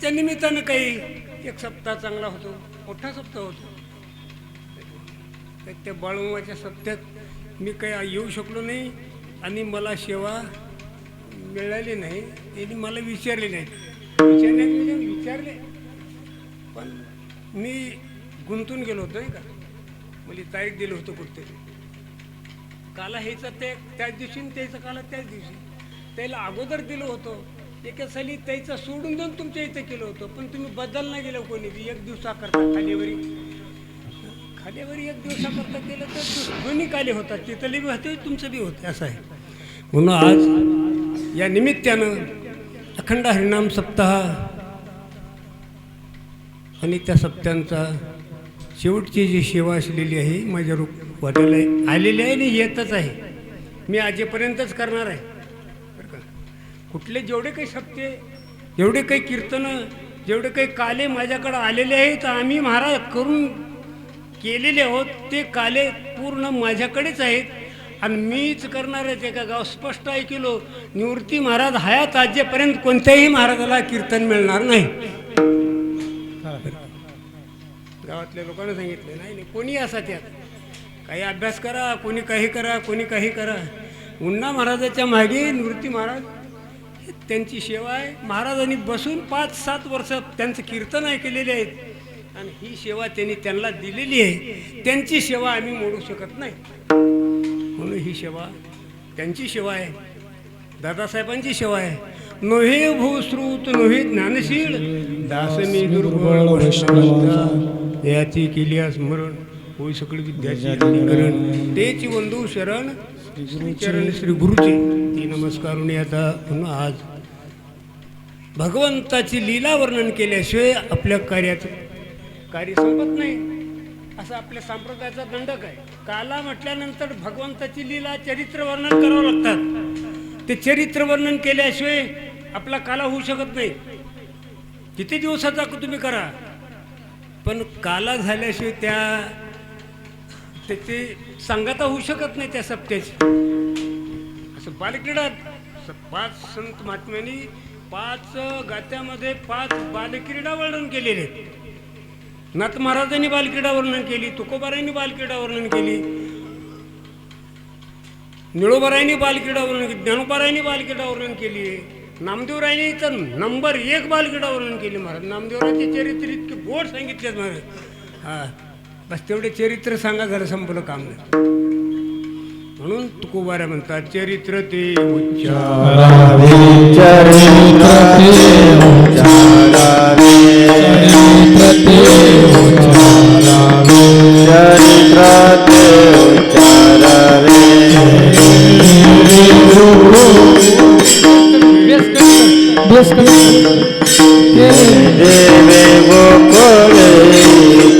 त्याच्या निमित्तानं काही एक सप्ताह चांगला होतो मोठा सप्ताह होतो. तर त्या बाळूमाच्या सप्त्यात मी काही येऊ शकलो नाही आणि मला सेवा मिळाली नाही. त्यांनी मला विचारले नाही विचारले विचारले. पण मी गुंतून गेलो होतो नाही का? मला तारीख दिलं होतं कुठतरी. काला ह्याचं ते त्याच दिवशी त्याचं काला त्याच दिवशी. त्याला अगोदर दिलं होतं. एका साली त्याचं सोडून देऊन तुमच्या इथं केलं होतं. पण तुम्ही बदल नाही गेलं कोणी एक दिवसाकरता खालीवरी. खालीवरी एक दिवसाकरता केलं तर दोन्ही काले होतात. तिथले बी होते तुमचं बी होते असं आहे. म्हणून आज या निमित्तानं अखंड हरिनाम सप्ताह आणि त्या सप्त्यांचा शेवटची जी सेवा असलेली आहे माझ्या रूप वाटायला आलेली आहे आणि येतच आहे. मी आजेपर्यंतच करणार आहे. कुठले जेवढे काही सप्ते जेवढे काही कीर्तनं जेवढे काही काले माझ्याकडे आलेले आहेत आम्ही महाराज करून केलेले आहोत ते काले पूर्ण माझ्याकडेच आहेत. आणि मीच करणार आहे ते का गाव? स्पष्ट ऐकलो निवृत्ती महाराज हयात आजेपर्यंत कोणत्याही महाराजाला कीर्तन मिळणार नाही. गावातल्या लोकांना सांगितलं नाही नाही कोणी असा त्यात? काही अभ्यास करा कोणी काही करा कोणी काही करा. उन्ना महाराजाच्या मागे निवृत्ती महाराज त्यांची सेवा आहे. महाराजांनी बसून पाच सात वर्ष त्यांचं कीर्तन ऐकलेले आहेत. आणि ही सेवा त्यांनी त्यांना दिलेली आहे. त्यांची सेवा आम्ही मोडू शकत नाही. म्हणून ही सेवा त्यांची सेवा आहे. दादासाहेबांची सेवा आहे. नोहे भूश्रुत नोहे ज्ञानशील. दास मी दुर्बळ याची केली स्मरण. होई सकळी विद्याची करण तेची शरण. श्री चरण श्री गुरुचे ती नमस्कारून आता पुन्हा आज भगवंताची लीला वर्णन केल्याशिवाय आपल्या कार्याचं कार्य संपत नाही. असं आपल्या संप्रदायाचा दंडक आहे. काला म्हटल्यानंतर भगवंताची लीला चरित्र वर्णन करावं लागतात. ते चरित्र वर्णन केल्याशिवाय आपला काला होऊ शकत नाही. किती दिवसाचा तुम्ही करा. पण काला झाल्याशिवाय त्या त्याची सांगता होऊ शकत नाही त्या सप्त्याची. असं बालक्रीडात पाच संत महात्म्यांनी पाच गात्यामध्ये पाच बालक्रीडा वर्णन केलेले आहेत. नाथ महाराजांनी बालक्रीडा वर्णन केली तुकोबारायांनी बालक्रीडा वर्णन केली निळोबारायांनी बालक्रीडा वर्णन केली ज्ञानोबारायांनी बालक्रीडा वर्णन केली नामदेवरायांनी तर नंबर एक बालक्रीडा वर्णन केली महाराज. नामदेवरायांचे चरित्र इतके गोड सांगितले महाराज. हा बस तेवढे चरित्र सांगा झालं संपलं काम नाही. म्हणून तुकोबाऱ्या म्हणतात चरित्र ते उच्चार देवे गोकुळे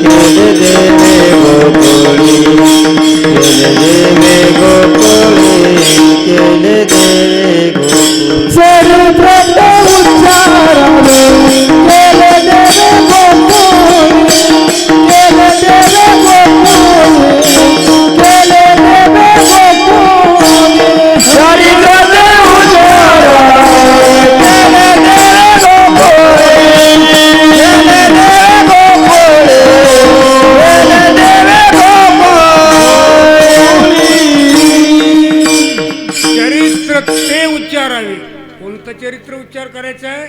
केले देवे गोकुळी केले देवे गोकुळे केले देवे चरित्र उच्चार करायचं आहे.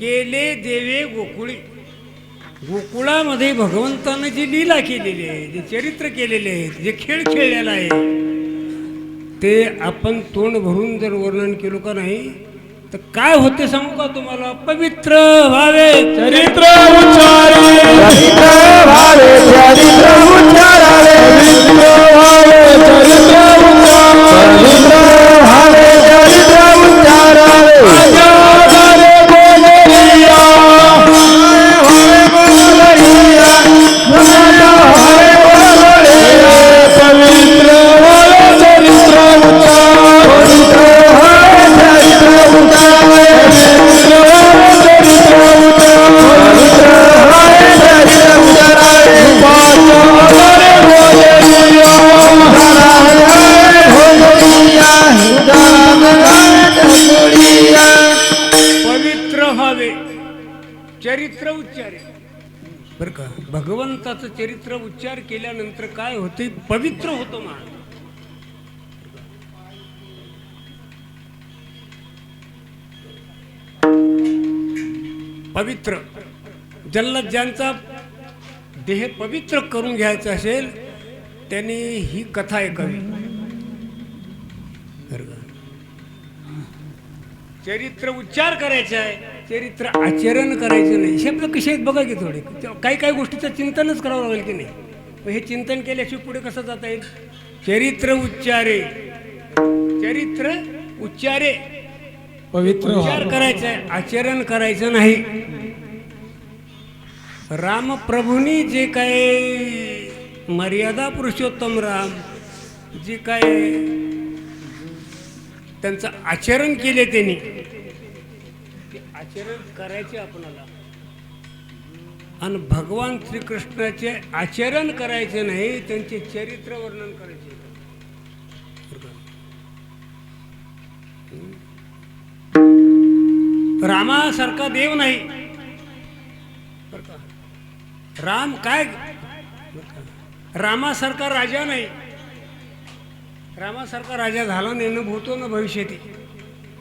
केले देवे गोकुळी. गोकुळामध्ये भगवंतानं जी लीला केलेली आहे जे चरित्र केलेले आहे जे खेळ खेळलेला आहे ते आपण तोंड भरून जर वर्णन केलो का नाही तर काय होते सांगू का तुम्हाला? पवित्र व्हावे चरित्र उच्चारे. चरित्र González. भगवंताचं चरित्र उच्चार केल्यानंतर काय होते पवित्र होतो माणूस. पवित्र. ज्यांना ज्यांचा देह पवित्र करून घ्यायचा असेल त्यांनी ही कथा ऐकावी. चरित्र उच्चार करायचे आहे. चरित्र आचरण करायचं नाही. शब्द कसे आहेत बघा की थोडे. काही काही गोष्टीचं चिंतनच करावं लागेल की नाही. मग हे चिंतन केल्याशिवाय पुढे कसं जाता येईल? चरित्र उच्चारे. चरित्र उच्चारे. पवित्र व्हावं. करायचा आहे आचरण करायचं नाही. रामप्रभूंनी जे काय मर्यादा पुरुषोत्तम राम जे काय त्यांचं आचरण केले त्यांनी आचरण करायचे आपणाला. आणि भगवान श्रीकृष्णाचे आचरण करायचे नाही त्यांचे चरित्र वर्णन करायचे. रामासारखा देव नाही. राम काय? रामासारखा राजा नाही. रामासारखा राजा झाला नाही भूतो ना भविष्यती.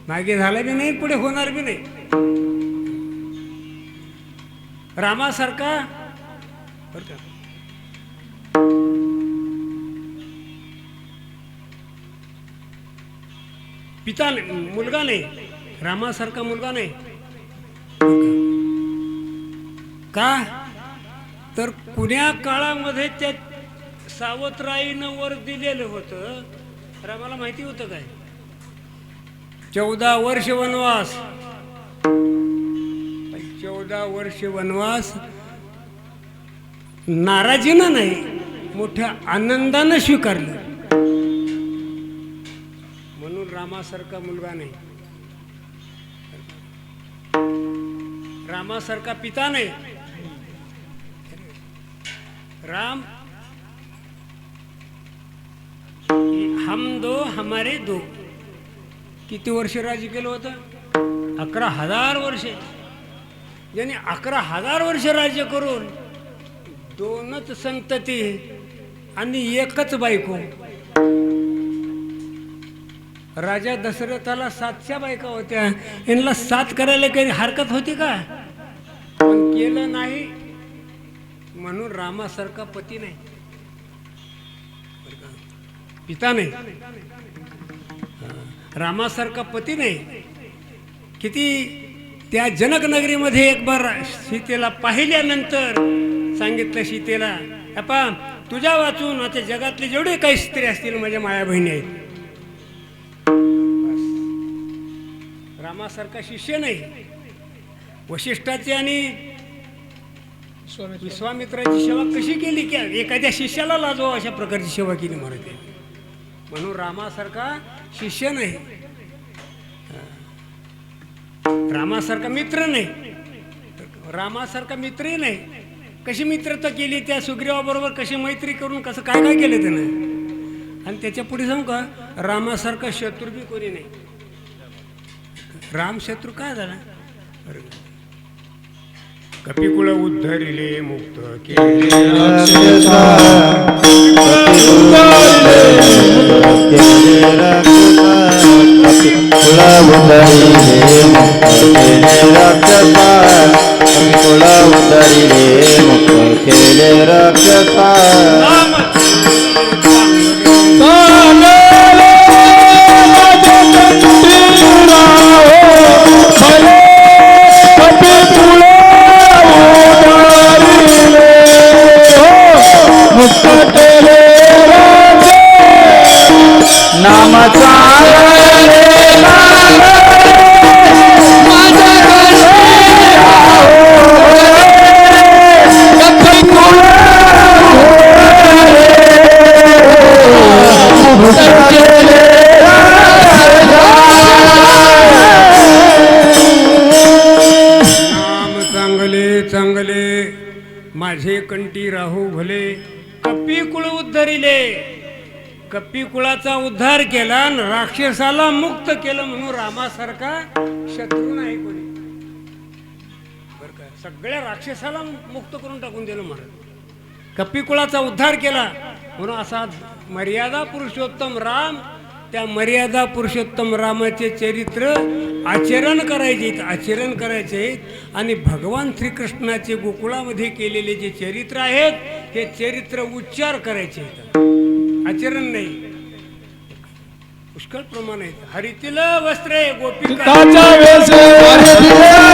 मागे झालं बी नाही पुढे होणार बी नाही. रामासारखा पिता नाही मुलगा नाही. रामासारखा मुलगा नाही. का? तर कुण्या काळामध्ये त्या सावतराईनं वर दिलेलं होतं. रामाला माहिती होतं काय? चौदा वर्ष वनवास. चौदा वर्ष वनवास नाराजीनं नाही मोठ्या आनंदानं स्वीकारलं. म्हणून रामासारखा मुलगा नाही. रामासारखा पिता नाही. राम हम दो हमारे दो. किती वर्ष राज्य केलं होतं? अकरा हजार वर्ष. ज्याने अकरा हजार वर्ष राज्य करून दोनच संतती आणि एकच बायको. राजा दशरथाला सातशा बायका होत्या. यांना सात करायला काही हरकत होती का? पण केलं नाही. म्हणून रामासारखा पती नाही. पिता नाही. रामासारखा पती नाही. किती त्या जनकनगरीमध्ये एक बार सीतेला पाहिल्यानंतर सांगितलं सीतेला अपा तुझ्या वाचून आता जगातले जेवढे काही स्त्री असतील माझ्या माया बहिणी आहेत. रामासारखा शिष्य नाही. वशिष्ठाची आणि विश्वामित्राची. सेवा कशी केली की एखाद्या शिष्याला लाजवा अशा प्रकारची सेवा केली महाराज म्हणून रामासारखा शिष्य नाही. रामासारखा मित्र नाही. रामासारखा मित्रही नाही. कशी मित्रता केली त्या सुग्रीवाबरोबर कशी मैत्री करून कसं काय काय केलं त्यानं? आणि त्याच्या पुढे सांगू का रामासारखा शत्रू बी कोणी नाही. राम शत्रू काय झाला? कपिकुळ उद्धरिले मुक्त केले. केले रक्षसा मुक्त केले राजे, नाम कपी कुळाचा उद्धार केला आणि राक्षसाला मुक्त केलं म्हणून रामासारखा शत्रू नाही कोणी. सगळ्या राक्षसाला मुक्त करून टाकून दिलं महाराज. कपिकुळाचा उद्धार केला म्हणून असा मर्यादा पुरुषोत्तम राम त्या मर्यादा पुरुषोत्तम रामाचे चरित्र आचरण करायचे आचरण करायचे. आणि भगवान श्रीकृष्णाचे गोकुळामध्ये केलेले जे चरित्र आहेत हे चरित्र उच्चार करायचे आहेत. आचरण नाही. पुष्कळ प्रमाण आहेत. हरितील वस्त्रे गोपिका काचा वेश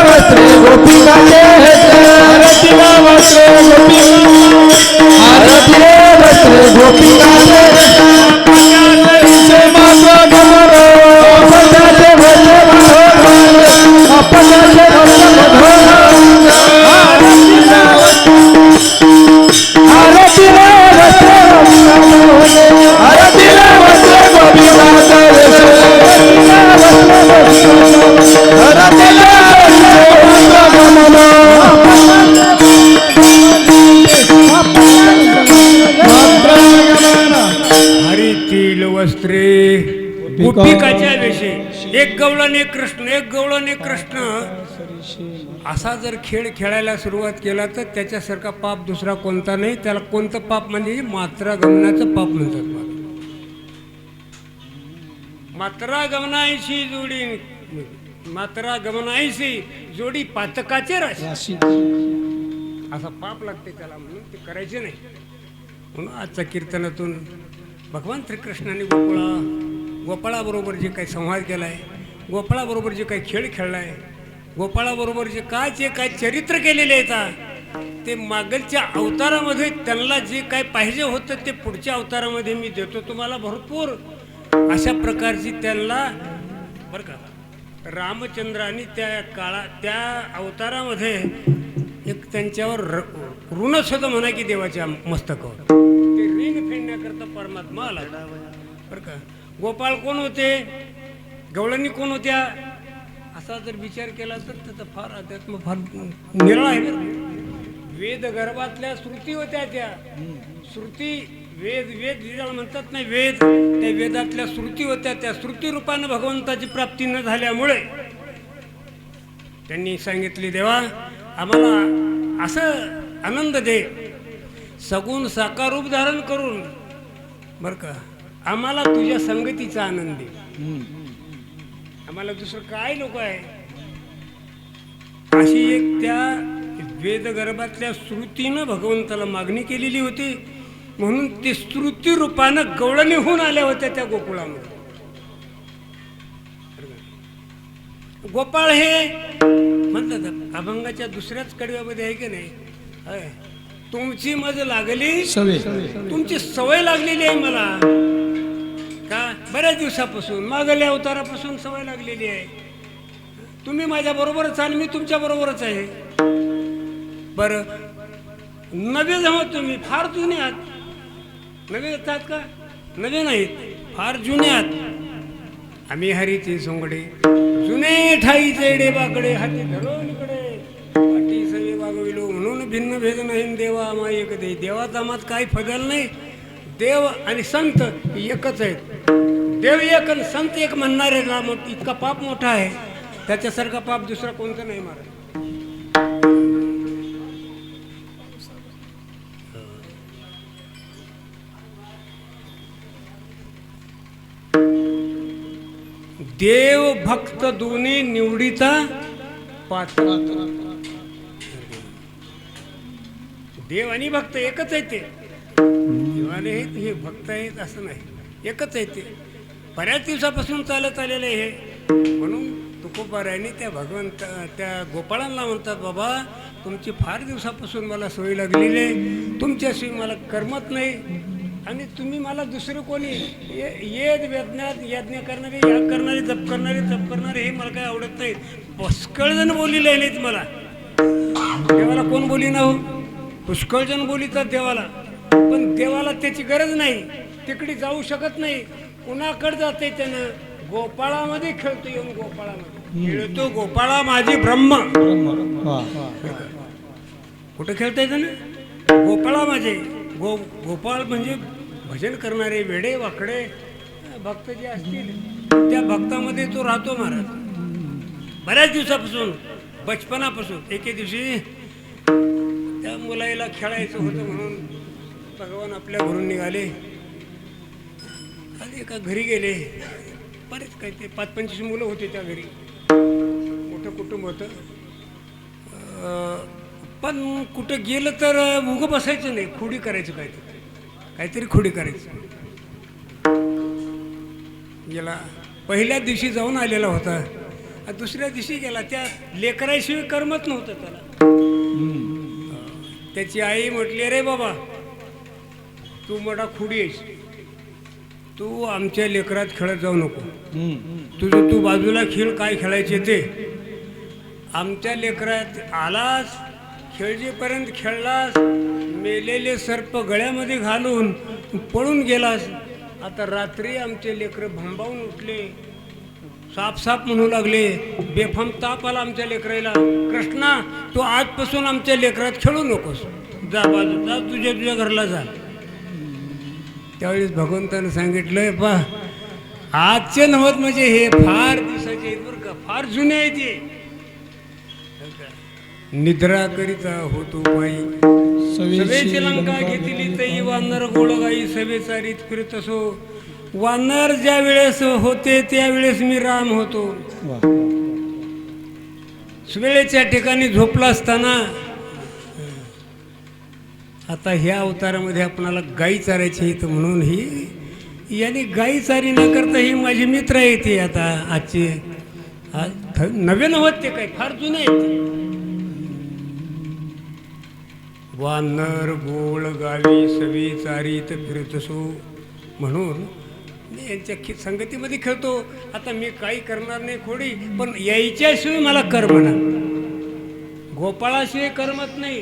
वस्त्रे गोपिकाचे वस्त्रे गोपिका. वस्त्रे गोपिकाचे मात्र एक गवळण एक कृष्ण एक गवळण एक कृष्ण. असा जर खेळ खेळायला सुरुवात केला तर त्याच्यासारखा पाप दुसरा कोणता नाही. त्याला कोणतं पाप म्हणजे मात्रा गमनाचं पाप म्हणतात मला मात्रा गमनाईशी जोडी मात्रा गमनाईशी जोडी पातकाचे राशी. असा पाप लागते त्याला म्हणून ते करायचे नाही. म्हणून आजच्या कीर्तनातून भगवान श्रीकृष्णाने गोपळा गोपाळाबरोबर जे काही संवाद केला आहे गोपाळाबरोबर जे काही खेळ खेळलाय आहे गोपाळाबरोबर जे काय जे काय चरित्र केलेले आहेत ते मागलच्या अवतारामध्ये त्यांना जे काय पाहिजे होतं ते पुढच्या अवतारामध्ये मी देतो. तुम्हाला भरपूर अशा प्रकारची त्यांना बरं का रामचंद्राने त्या काळा त्या अवतारामध्ये एक त्यांच्यावर र- ऋण सुद्धा म्हणा की देवाच्या मस्तकावर. ते ऋण फेडण्याकरता परमात्मा आला. बरं का गोपाळ कोण होते? गवळणी कोण होत्या? असा जर विचार केला तर त्याचा फार अध्यात्म फार निराळा आहे वेद गर्भातल्या श्रुती होत्या त्या. श्रुती वेद वेद ज्याला म्हणतात नाही वेद त्या वेदातल्या श्रुती होत्या. त्या श्रुती रूपानं भगवंताची प्राप्ती न झाल्यामुळे त्यांनी सांगितले देवा आम्हाला असं आनंद दे. सगुण साकार रूप धारण करून बरं का आम्हाला तुझ्या संगतीचा आनंद दे. आम्हाला दुसरं काय लोक आहे? अशी एक त्या वेदगर्भातल्या श्रुतीनं भगवंताला मागणी केलेली होती. म्हणून ते श्रुती रूपानं गवळणी होऊन आल्या होत्या त्या गोकुळामध्ये. गोपाळ हे म्हणतात अभंगाच्या दुसऱ्याच कडव्यामध्ये आहे की नाही. तुमची मज लागली तुमची सवय लागलेली आहे मला. का बऱ्याच दिवसापासून मागल्या अवतारापासून सवय लागलेली आहे. तुम्ही माझ्या बरोबरच आणि मी तुमच्या बरोबरच आहे. बरं. नवे जमा तुम्ही फार जुने आहात. नवे येतात का? नवे नाहीत फार जुने आहात. आम्ही हरीचे सोंगडे जुने ठाई चेडे बाकडे हाती धरून इकडे. पाठी सवे वागविलो म्हणून भिन्न भेद नाही देवा मा एक दे. देवाचा मात काही फदल नाही. देव आणि संत एकच आहेत. देव एक आणि संत एक म्हणणारे राम इतका पाप मोठा आहे. त्याच्यासारखा पाप दुसरा कोणता नाही महाराज? देव भक्त दोन्ही निवडीचा पात्र. देव आणि भक्त एकच आहे ते. देवाने आहेत हे भक्त आहेत असं नाही. एकच आहे ते. बऱ्याच दिवसापासून चालत आलेलं आहे हे. म्हणून तुकोबारायने त्या भगवंत त्या गोपाळांना म्हणतात बाबा तुमची फार दिवसापासून मला सोय लागलेली आहे. तुमच्याशिवाय मला करमत नाही. आणि तुम्ही मला दुसरं कोणी ये- येद वेदनात यज्ञ करणारे याग करणारे जप करणारे जप करणारे हे मला काही आवडत नाही पुष्कळ जण बोलिले नाहीत मला. देवाला कोण बोली ना हो पुष्कळ जण बोलितात देवाला. पण देवाला त्याची गरज नाही. तिकडे जाऊ शकत नाही. कुणाकडे जाते त्यानं? गोपाळामध्ये खेळतो येऊन गोपाळामध्ये. खेळतो गोपाळा माझी ब्रह्म. कुठं खेळता येतं ना गोपाळा माझे. गो गोपाळ म्हणजे भजन करणारे वेडे वाकडे भक्त जे असतील त्या भक्तामध्ये तो राहतो महाराज. बऱ्याच दिवसापासून बचपनापासून. एके दिवशी त्या मुलाला खेळायचं होतं म्हणून भगवान आपल्या घरून निघाले. आणि एका घरी गेले. बरेच काही ते पाच पंचवीस मुलं होते त्या घरी. मोठं कुटुंब होतं. पण कुठं गेलं तर उगं बसायचं नाही. खोडी करायचं काहीतरी काहीतरी खोडी करायचं. गेला. पहिल्या दिवशी जाऊन आलेला होता. आणि दुसऱ्या दिवशी गेला. त्या लेकराशिवाय करमत नव्हतं त्याला. त्याची आई म्हटली अरे बाबा तू मोठा खुडी आहेस. तू आमच्या लेकरात खेळत जाऊ नको. तुझं तू बाजूला खेळ काय खेळायचे ते. आमच्या लेकरात आलास खेळजेपर्यंत खेळलास मेलेले सर्प गळ्यामध्ये घालून पळून गेलास. आता रात्री आमचे लेकरं भंबावून उठले. साप साप म्हणू लागले बेफाम ताप आला आमच्या लेकराला. कृष्णा तू आजपासून आमच्या लेकरात खेळू नकोस. जा बाजू जा तुझ्या तुझ्या घरला जा. त्यावेळेस भगवंतानं सांगितलंय पा आजचे नव्हत म्हणजे हे फार दिवसाचे आहेत बरं का फार जुने आहेत हे. निद्रा करिता होतो पायी सभेची लंका घेतली तई वानर गोळगाई सभे चारीत फिरत असो. वानर ज्या वेळेस होते त्यावेळेस मी राम होतो. वेळेच्या ठिकाणी झोपला असताना आता ह्या अवतारामध्ये आपणाला गाई चारायची आहेत म्हणून ही याने गाई चारी न करता ही माझी मित्र आहे आता आजचे आज थ- नवे नव्हत ते काय फार जुने आहेत. वानर गोळ गावी सवी चारीत फिरत असो म्हणून मी यांच्या खे संगतीमध्ये खेळतो. आता मी काही करणार नाही खोडी पण यायच्याशिवाय मला कर म्हणा गोपाळाशिवाय करमत नाही.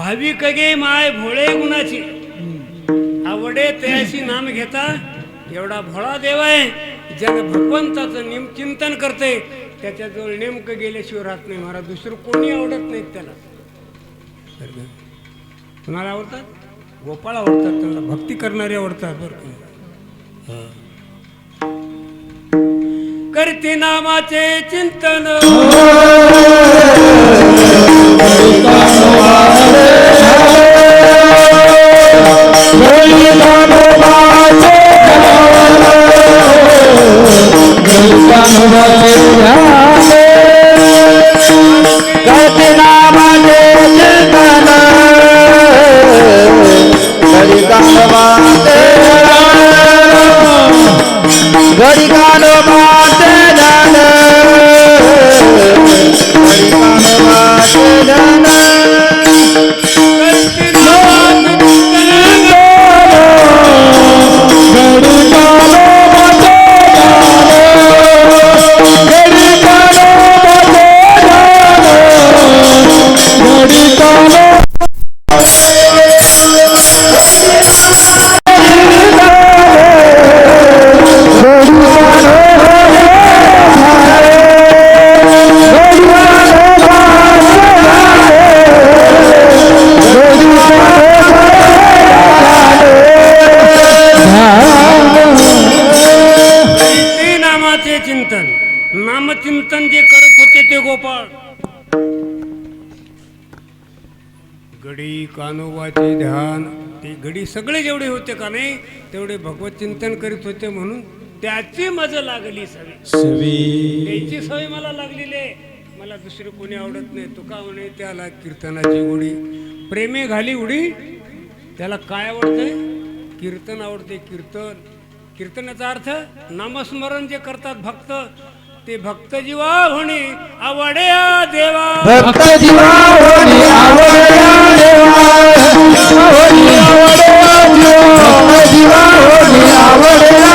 भाविक गे माय भोळे गुणाची. आवडे तयाशी नाम घेता एवढा भोळा देव आहे ज्यानं भगवंताचं नेम चिंतन करते त्याच्याजवळ नेमकं गेल्याशिवाय राहत नाही महाराज दुसरं कोणी आवडत नाहीत त्याला. कुणाला आवडतात? गोपाळ आवडतात त्याला भक्ती करणारे आवडतात बरं करते नामाचे चिंतन. गडी कानोबाचे ध्यान. ते गडी सगळे जेवढे होते का नाही तेवढे भगवत चिंतन करीत होते म्हणून त्याची मजा लागली सवय त्याची सवय मला लागलेली आहे. मला दुसरं कोणी आवडत नाही. तुका म्हणे त्याला कीर्तनाची उडी. प्रेमे घाली उडी. त्याला काय आवडतंय? कीर्तन आवडते कीर्तन. कीर्तनाचा अर्थ नामस्मरण जे करतात भक्त ते भक्त जीवा होणे आवड्या देवा. भक्त जीवा होणी आवडया देवा होणी आवडया जीवा भक्त जीवा होणी आवडया